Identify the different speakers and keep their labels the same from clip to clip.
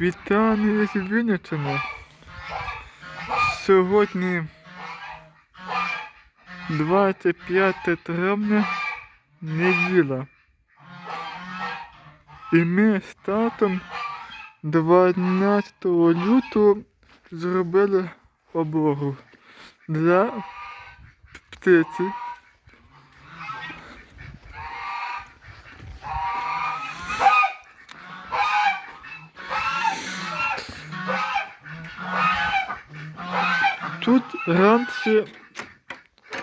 Speaker 1: Вітання із Вінниччини. Сьогодні 25 травня неділя. І ми з татом 12 лютого зробили облогу для птиці. Тут раніше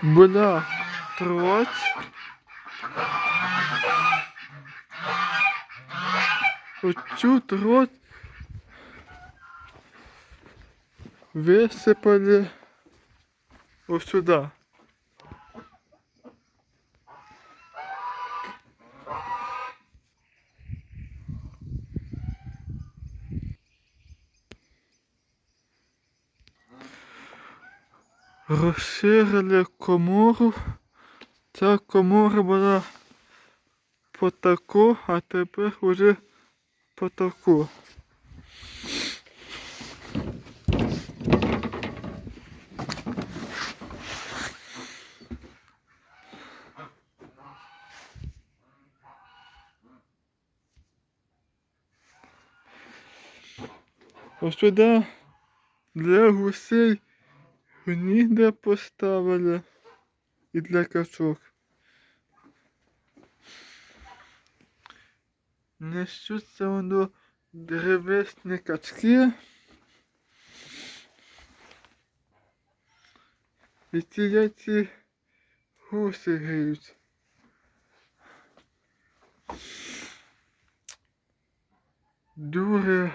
Speaker 1: була троць. Оцю троць висипали сюди. Розширили комору. Ця комора була по таку, а тепер уже по таку. Ось сюди для гусей гнізда поставили і для качок. Несуться воно древесні качки. І ці яйці гуси гриють. Дуже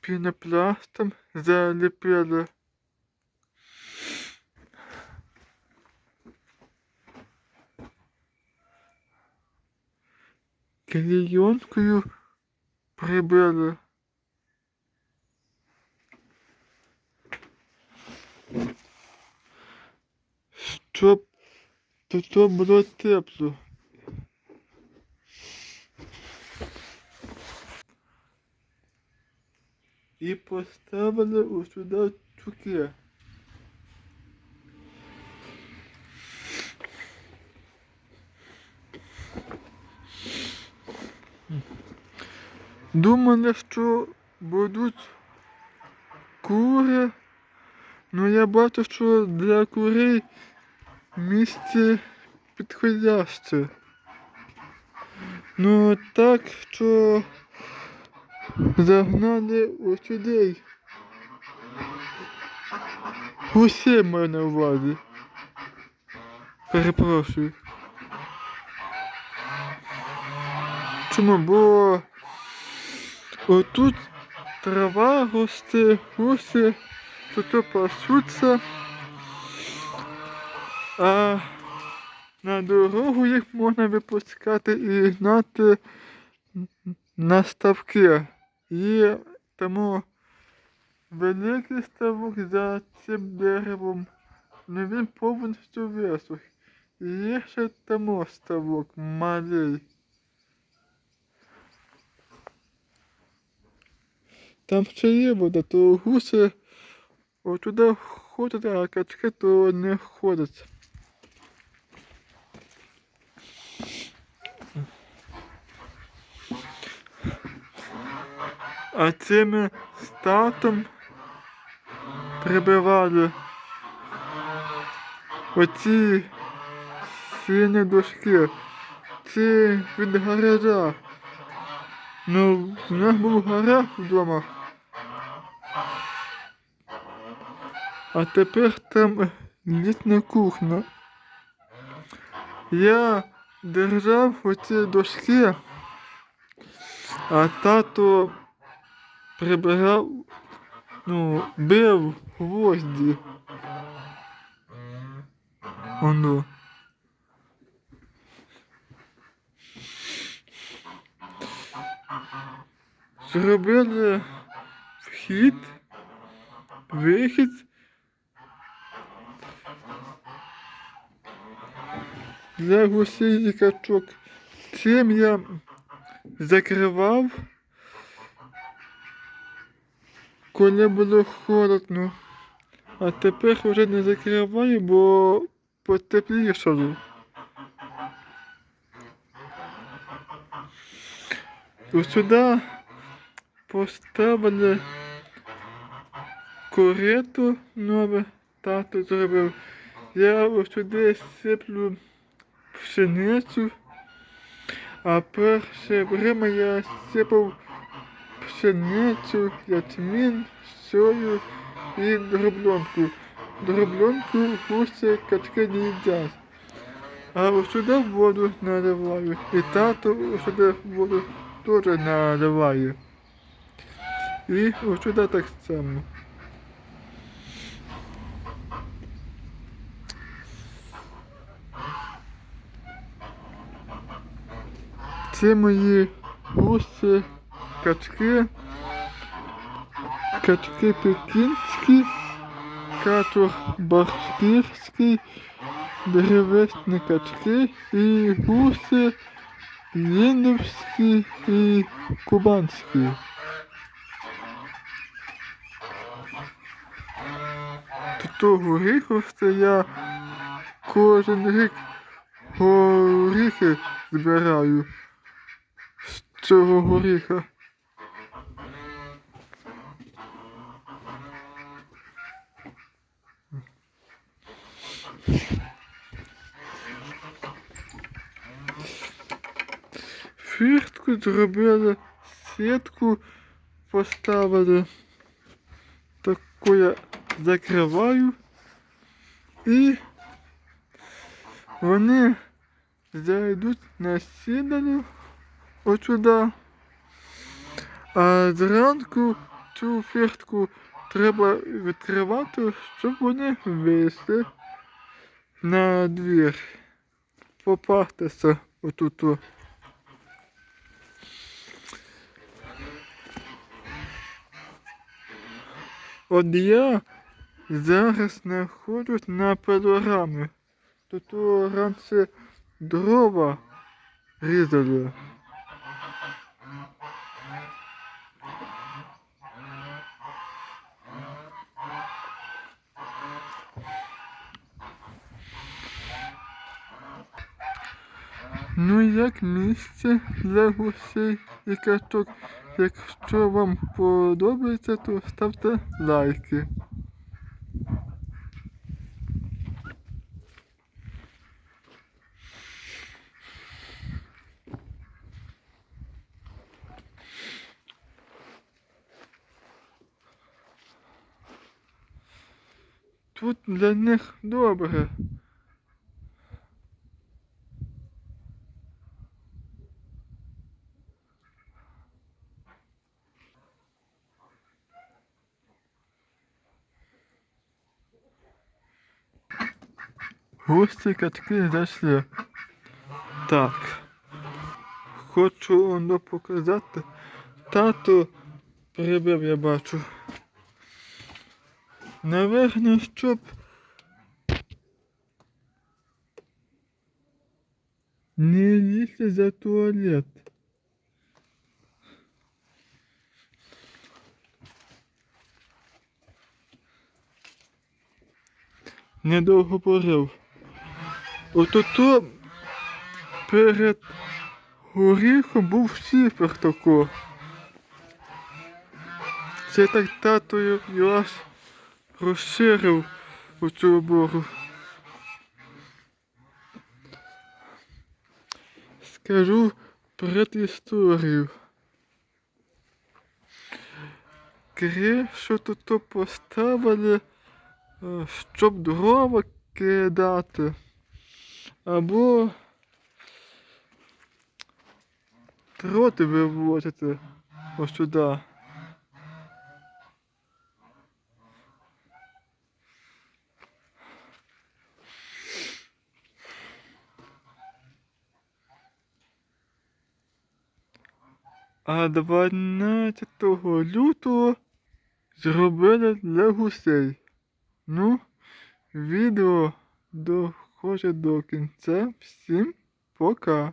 Speaker 1: пінопластом заліпили. Клейонкою прибили. Щоб тут було тепло. І поставили ось сюди цукер. Думали, що будуть кури, але я бачу, що для курей місце підходяще. Ну так, що загнали ось людей. Усе маю на увазі. Перепрошую. Чому? Бо отут трава росте, гуси, тут пасуться, а на дорогу їх можна випускати і гнати на ставки. Є тому великий ставок за цим деревом, але він повністю висох. І є ще тому ставок малий. Там ще є вода, то гуси отуди ходять, а качки то не ходять. А цими з татом прибивали оці сині дошки. Це від гаража. Ну, в нас був гараж вдома. А тепер там літня кухня. Я держав оці дошки, а тато прибирав, ну, бив гвозді. Оно. Зробили вхід, вихід. Для гусей і качок. Цим я закривав коли було холодно. А тепер вже не закриваю, бо потеплішало. Ось сюди поставили корито нове, тато зробив. Я ось сюди сиплю пшеницю, а перше время я сипав пшеницю, ячмінь, сою і дроблонку. Дроблонку гуси качки не їдять. А сюди воду наливаю. І тато сюди воду теж наливає. І сюди так само. Це мої гуси, качки, качки пекінські, качур башкірський, деревесні качки і гуси ліндовські і кубанські. Тут горіху це я кожен рік горіхи збираю цього горіха. Фіртку зробили, сітку поставили. Таку я закриваю. І вони зайдуть на сіданю отсюди. А зранку цю фіртку треба відкривати, щоб вони вийшли на двір. Попастися отут. От я зараз знаходжусь на пилорамі. Тут раніше дрова різали. Ну як місце для гусей і качок. Якщо вам подобається, то ставте лайки. Тут для них добре. Гості качки зайшли. Так. Хочу воно показати. Тато прибив, я бачу. Наверно, щоб не лізти за туалет. Недовго порив. Ото перед горіхом був шифер тако. Це так татою аж розширив оцю обору. Скажу предісторію. Кришу тут поставили, е, щоб дрова кидати. Або троти вивозити ось сюди. А 12 лютого зробили для гусей. Ну, відео доходить до кінця. Всім пока.